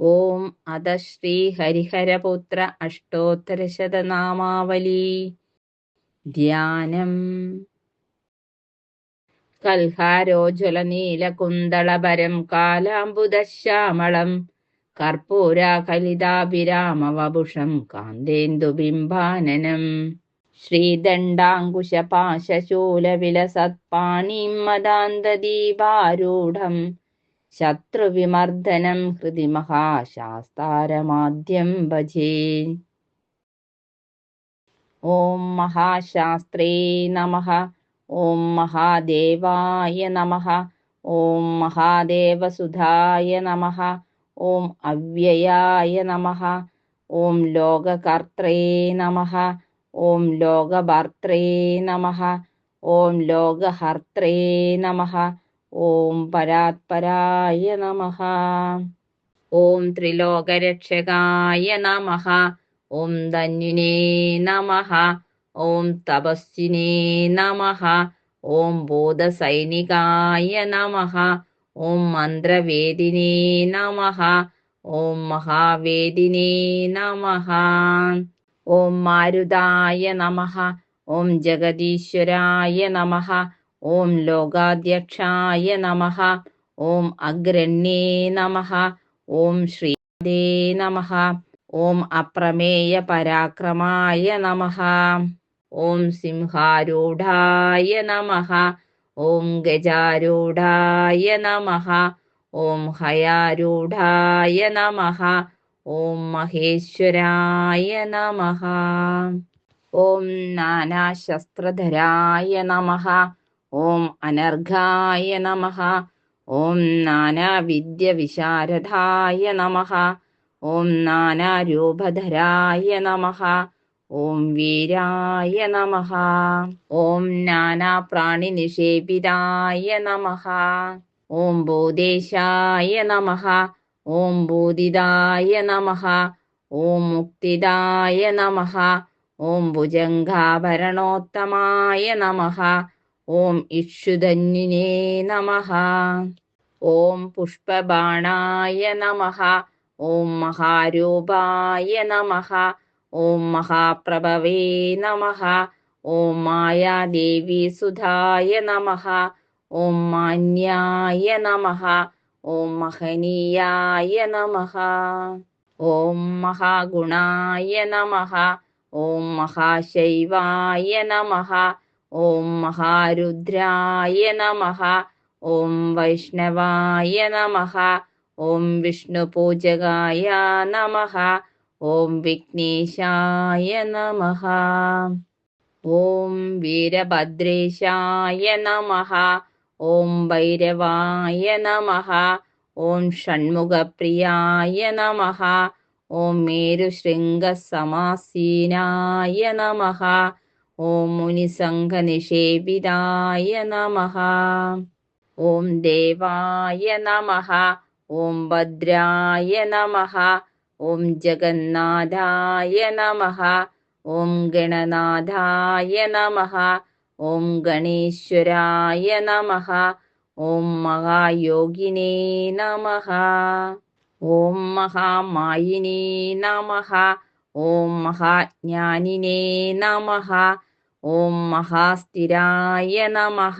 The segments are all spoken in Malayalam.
ഓം അത ശ്രീ ഹരിഹരപുത്ര അഷ്ടോത്തരശതനാമാവലി. ധ്യാനം. കൽഹാരോജ്വല നീലകുന്തളഭരം കാലാംബുദശ്യാമളം. കർപ്പൂരാകലിതാഭിരാമവഭുഷം കാന്തേന്ദുബിംബാനനം. ശ്രീദണ്ഡാങ്കുശപാശശൂലവിലസത്പാണിം മദാന്തദീപാരൂഢം ശത്രുവിമർദ്ദനം ഹൃദി മഹാശാസ്താരമാദ്യം ഭജേ. ഓം മഹാശാസ്ത്രേ നമ. ഓം മഹാദേവായ നമ. ഓം മഹാദേവസുധായ നമ. ഓം അവ്യയായ നമ. ഓം ലോകകർത്രേ നമ. ഓം ലോകഭർത്രേ നമ. ഓം ലോകഹർത്രേ നമ. ഓം പരാത്പരായ നമ. ഓം ത്രിലോകരക്ഷകായ നമ. ഓം ധന്യുനേ നമ. ഓം തപസ്വിനേ നമ. ഓം ബോധസൈനികായ നമ. ഓം മന്ത്രവേദിനേ നമ. ഓം മഹാവേദിനേ നമ. ഓം മാരുതായ നമ. ഓം ജഗദീശ്വരായ നമ. ഓം ലോകാധ്യക്ഷായ നമ. ഓം അഗ്രണ്യേ നമ. ഓം ശ്രീദേ നമ. ഓം അപ്രമേയ പരാക്രമായ നമ. ഓം സിംഹാരൂഢായ നമ. ഓം ഗജാരൂഢായ നമ. ഓം ഹയാരൂഢായ നമ. ഓം മഹേശ്വരായ നമ. ഓം നാനാശസ്ത്രധരായ നമ. ഓം അനർഘായ നമ. ഓം നാനാവിദ്യവിശാരദായ നമ. ഓം നാനാരൂപധരായ നമ. ഓം വീരായ നമ. ഓം നാനാപ്രാണിനിഷേപിതായ നമ. ഓം ഭൂതേശായ നമ. ഓം ഭൂതിദായ നമ. ഓം മുക്തിദായ നമ. ഓം ഭുജംഗാഭരണോത്തമായ നമ. ഓം ഇക്ഷുധന്യനേ നമ. ഓം പുഷ്പബാണായ നമ. ഓം മഹാരൂപായ നമ. ഓം മഹാപ്രഭവേ നമ. ഓം മായാദേവി സുധായ നമ. ഓം മാന്യായ നമ. ഓം മഹനീയായ നമ. ഓം മഹാഗുണായ നമ. ഓം മഹാശൈവായ നമ. ॐ महारुद्राय नमः ॐ वैष्णवाय नमः ॐ विष्णुपूजगाय नमः ॐ विघ्नेशाय नमः ॐ वीरभद्रेशाय नमः ॐ भैरवाय नमः ॐ षण्मुखप्रियाय नमः ॐ मेरुशृङ्गसमासीनाय नमः ॐ मुनिसङ्घनिषेविदाय नमः। ॐ देवाय नमः। ॐ भद्राय नमः। ॐ जगन्नाथाय नमः। ॐ गणनाथाय नमः। ॐ गणेश्वराय नमः। ॐ महायोगिने नमः। ॐ महामायिने नमः। ഓം മഹാജ്ഞാനിനേ നമ. ഓം മഹാസ്ഥിരായ നമ.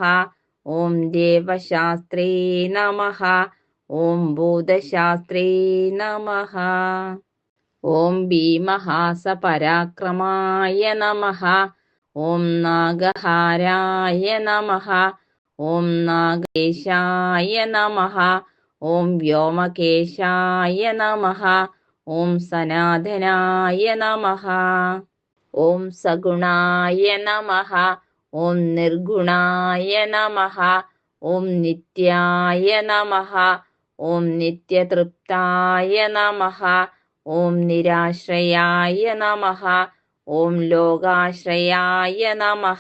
ഓം ദേവശാസ്ത്രേ നമ. ഓം ഭൂതശാസ്ത്രേ നമ. ഓം ഭീമഹാസപരാക്രമായ നമ. ഓം നാഗഹാരായ നമ. ഓം നാഗേശായ നമ. ഓം വ്യോമകേശായ നമ. ഓം സനാതനായ നമ. ഓം സഗുണായ നമ. ഓം നിർഗുണായ നമ. ഓം നിത്യായ നമ. ഓം നിത്യതൃപ്തായ നമ. ഓം നിരാശ്രയായ നമ. ഓം ലോകാശ്രയായ നമ.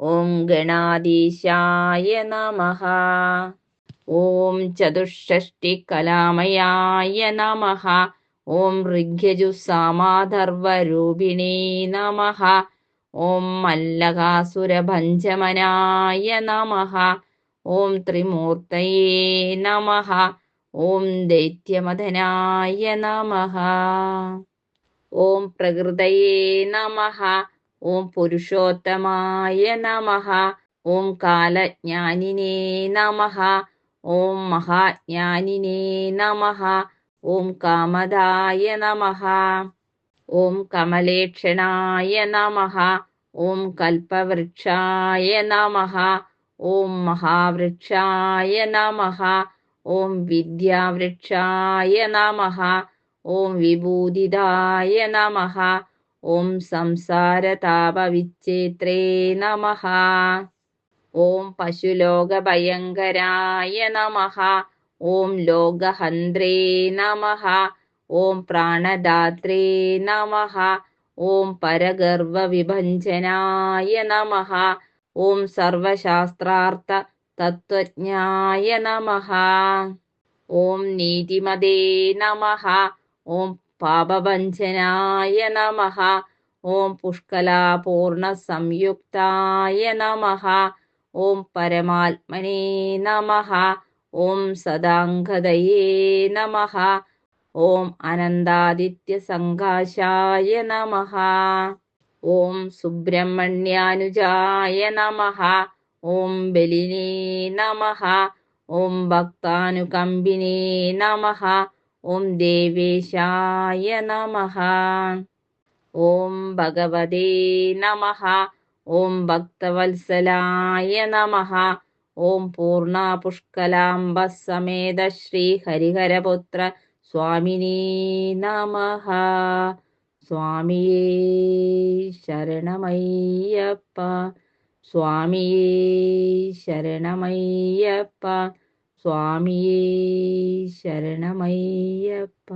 ഓം ഗണാധീശായ നമ. ഓം ചതുഷ്ഷഷ്ടികലാമയായ നമ. ഓം ഋഗ്യജുസാമാധർവരൂപിണേ നമ. ഓം മല്ലകാസുരഭഞ്ചമനായ നമ. ഓം ത്രിമൂർത്തയേ നമ. ഓം ദൈത്യമദനായ നമഃ. ഓം പ്രകൃതയേ നമഃ. ഓം പുരുഷോത്തമായ നമഃ. ഓം കാലജ്ഞാനിനേ നമഃ. ഓം മഹാജ്ഞാനിനേ നമഃ. ॐ कामदाय नमः। ॐ कमलेक्षणाय नमः। ॐ कल्पवृक्षाय नमः। ॐ महावृक्षाय नमः। ॐ विद्यावृक्षाय नमः। ॐ विभूदिदाय नमः। ॐ संसारतापविच्छेत्रे नमः। ॐ पशुलोकभयङ्कराय नमः। ഓം ലോകഹന്ത്രേ നമഃ. ഓം പ്രാണദാത്രേ നമഃ. ഓം പരഗർവവിഭഞ്ജനായ നമഃ. ഓം സർവശാസ്ത്രാർത്ഥ തത്വജ്ഞായ നമഃ. ഓം നീതിമതേ നമഃ. ഓം പാപഭഞ്ജനായ നമഃ. ഓം പുഷ്കലാപൂർണ സംയുക്തായ നമഃ. ഓം പരമാത്മനേ നമഃ. ഓം സദാംഗതയേ നമഃ. ഓം അനന്താദിത്യ അനന്താദിത്യസങ്കാശായ നമഃ. ഓം സുബ്രഹ്മണ്യാനുജായ നമഃ. ഓം ബലിനേ നമഃ. ഓം ഭക്താനുകമ്പിനേ നമഃ. ഓം ദേവേശായ നമഃ. ഓം ഭഗവതേ നമഃ. ഓം ഭക്തവത്സലായ നമഃ. ഓം പൂർണ പുഷ്കലാംബ സമേത ശ്രീ ഹരിഹരപുത്ര സ്വാമിനീ നമ. സ്വാമിയേ ശരണമയ്യപ്പ. സ്വാമിയേ ശരണമയ്യപ്പ. സ്വാമിയേ ശരണമയ്യപ്പ.